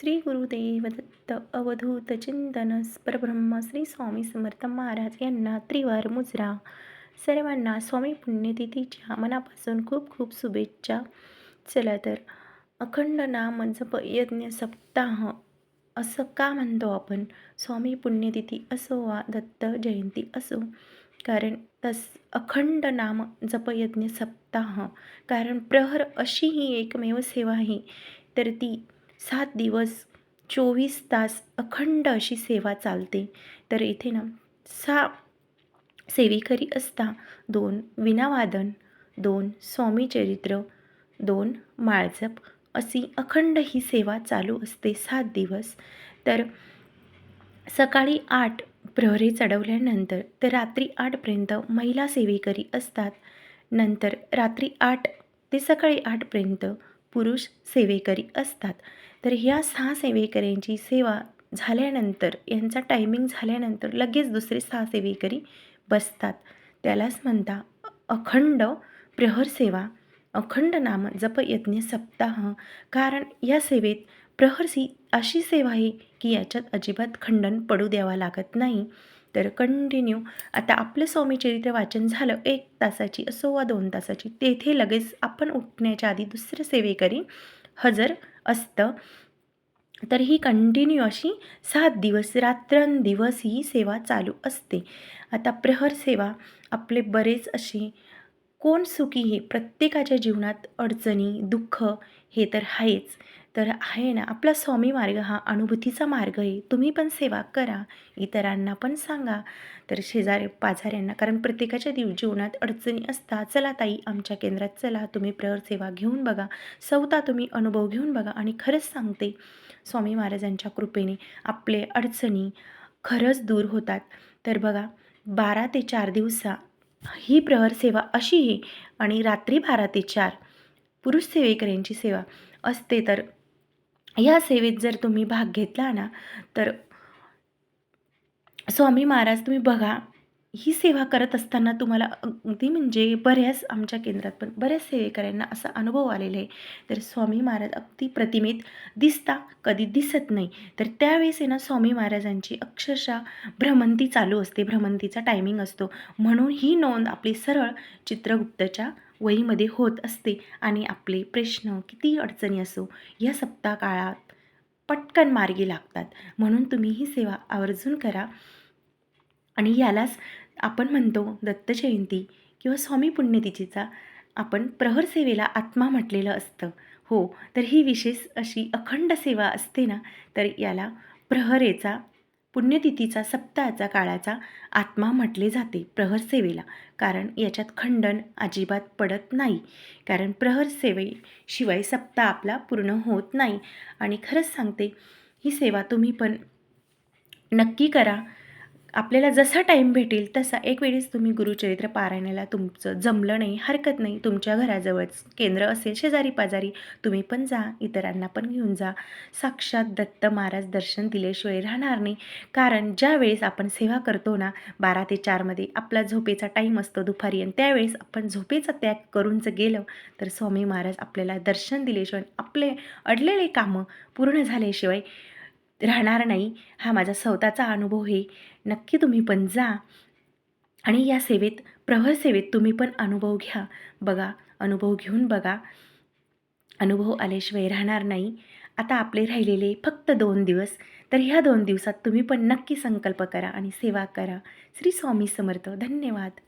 श्री गुरुदेव दत्त अवधूत चिंतन परब्रह्म श्री स्वामी समर्थ महाराज यांना त्रिवार मुजरा. सर्वांना स्वामी पुण्यतिथीच्या मनापासून खूप खूप शुभेच्छा. चला तर अखंड नाम जप यज्ञ सप्ताह असं का म्हणतो आपण? स्वामी पुण्यतिथी असो वा दत्त जयंती असो. कारण तस अखंड नाम जपयज्ञ सप्ताह कारण प्रहर अशी ही एकमेव सेवा आहे. तर ती सात दिवस चोवीस तास अखंड अशी सेवा चालते. तर इथे ना सा सेविकरी असता दोन विनावादन दोन स्वामीचरित्र दोन माळजप अशी अखंड ही सेवा चालू असते सात दिवस. तर सकाळी आठ प्रहरी चढवल्यानंतर तर रात्री आठपर्यंत महिला सेवेकरी असतात. नंतर रात्री आठ ते सकाळी आठपर्यंत पुरुष सेवेकरी असतात. तर ह्या सहा सेवेकऱ्यांची सेवा झाल्यानंतर यांचा टायमिंग झाल्यानंतर लगेच दुसरे सहा सेवेकरी बसतात. त्यालाच म्हणता अखंड प्रहर सेवा. अखंड नाम जपयज्ञ सप्ताह. कारण या सेवेत प्रहरसी अशी सेवा आहे की याच्यात अजिबात खंडन पडू द्यावा लागत नाही. तर कंटिन्यू आता आपलं स्वामीचरित्र वाचन झालं एक तासाची असो वा दोन तासाची तेथे लगेच आपण उठण्याच्या आधी दुसरं सेवेकरी हजर असतं. तर ही कंटिन्यू अशी सात दिवस रात्रंदिवस ही सेवा चालू असते. आता प्रहर सेवा आपले बरेच असे कोण सुखी हे प्रत्येकाच्या जीवनात अडचणी दुःख हे तर आहेच. तर आहे ना आपला स्वामी मार्ग हा अनुभूतीचा मार्ग आहे. तुम्ही पण सेवा करा. इतरांना पण सांगा. तर शेजारी पाजाऱ्यांना कारण प्रत्येकाच्या दिव जीवनात अडचणी असतात. चला ताई आमच्या केंद्रात चला. तुम्ही प्रहर सेवा घेऊन बघा. सौता तुम्ही अनुभव घेऊन बघा. आणि खरंच सांगते स्वामी महाराजांच्या कृपेने आपले अडचणी खरंच दूर होतात. तर बघा बारा ते चार दिवसा ही प्रहर सेवा अशी आहे. आणि रात्री बारा ते चार पुरुष सेवेकऱ्यांची सेवा असते. तर या सेवेत जर तुम्ही भाग घेतला ना तर स्वामी महाराज तुम्ही बघा ही सेवा करत असताना तुम्हाला अगदी म्हणजे बऱ्याच आमच्या केंद्रात पण बऱ्याच सेवेकऱ्यांना असा अनुभव आलेला आहे. तर स्वामी महाराज अगदी प्रतिमेत दिसता कधी दिसत नाही. तर त्यावेळेस आहे ना स्वामी महाराजांची अक्षरशः भ्रमंती चालू असते भ्रमंतीचा टायमिंग असतो. म्हणून ही नोंद आपली सरळ चित्रगुप्तच्या वहीमध्ये होत असते. आणि आपले प्रश्न किती अडचणी असो या सप्ताह काळात पटकन मार्गी लागतात. म्हणून तुम्ही ही सेवा आवर्जून करा. आणि यालाच आपण म्हणतो दत्त जयंती किंवा स्वामी पुण्यतिथीचा आपण प्रहर सेवेला आत्मा म्हटलेलं असतं. हो तर ही विशेष अशी अखंड सेवा असते ना तर याला प्रहरेचा पुण्यतिथीचा सप्ताहाचा काळाचा आत्मा म्हटले जाते प्रहर सेवेला. कारण याच्यात खंडन अजिबात पडत नाही. कारण प्रहर सेवेशिवाय सप्ताह आपला पूर्ण होत नाही. आणि खरंच सांगते ही सेवा तुम्ही पण नक्की करा. आपल्याला जसा टाईम भेटेल तसा एक वेळेस तुम्ही गुरुचरित्र पारायणाला तुमचं जमलं नाही हरकत नाही तुमच्या घराजवळच केंद्र असेल शेजारी पाजारी तुम्ही पण जा इतरांना पण घेऊन जा. साक्षात दत्त महाराज दर्शन दिल्याशिवाय राहणार नाही. कारण ज्या वेळेस आपण सेवा करतो ना बारा ते चारमध्ये आपला झोपेचा टाईम असतो दुपारी आणि त्यावेळेस आपण झोपेचा त्याग करून जर गेलं तर स्वामी महाराज आपल्याला दर्शन दिल्याशिवाय आपले अडलेले कामं पूर्ण झाल्याशिवाय राहणार नाही. हा माझा स्वतःचा अनुभव आहे. नक्की तुम्ही पण जा. आणि या सेवेत प्रहर सेवेत तुम्ही पण अनुभव घ्या. बघा अनुभव घेऊन बघा. अनुभव आल्याशिवाय राहणार नाही. आता आपले राहिलेले फक्त दोन दिवस. तर ह्या दोन दिवसात तुम्ही पण नक्की संकल्प करा आणि सेवा करा. श्री स्वामी समर्थ. धन्यवाद.